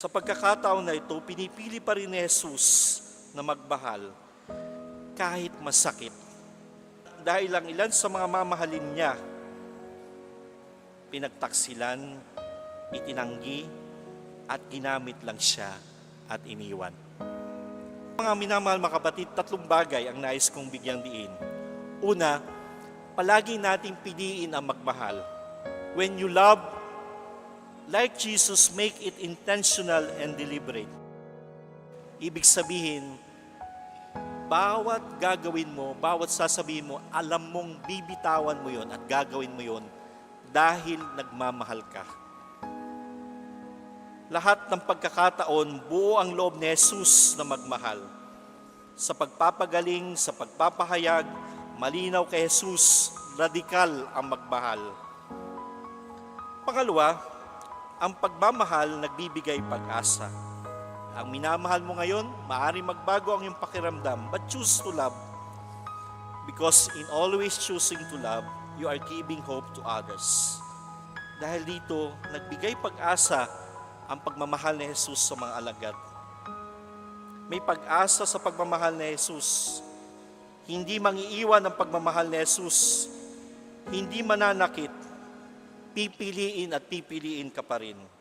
Sa pagkakataon na ito, pinipili pa rin ni Jesus na magmahal kahit masakit. Dahil ang ilan sa mga mamahalin niya, pinagtaksilan, itinanggi, at ginamit lang siya at iniwan. Mga minamahal mga kapatid, tatlong bagay ang nais kong bigyang diin. Una, palagi nating piliin ang magmahal. When you love, like Jesus, make it intentional and deliberate. Ibig sabihin, bawat gagawin mo, bawat sasabihin mo, alam mong bibitawan mo yon at gagawin mo yon dahil nagmamahal ka. Lahat ng pagkakataon, buo ang loob ni Jesus na magmahal. Sa pagpapagaling, sa pagpapahayag, malinaw kay Jesus, radikal ang magmahal. Pangalawa, ang pagmamahal nagbibigay pag-asa. Ang minamahal mo ngayon, maaari magbago ang iyong pakiramdam, but choose to love. Because in always choosing to love, you are giving hope to others. Dahil dito, nagbigay pag-asa ang pagmamahal ni Jesus sa mga alagad. May pag-asa sa pagmamahal ni Jesus. Hindi mangiiwan ang pagmamahal ni Jesus. Hindi mananakit. Pipiliin at pipiliin ka pa rin.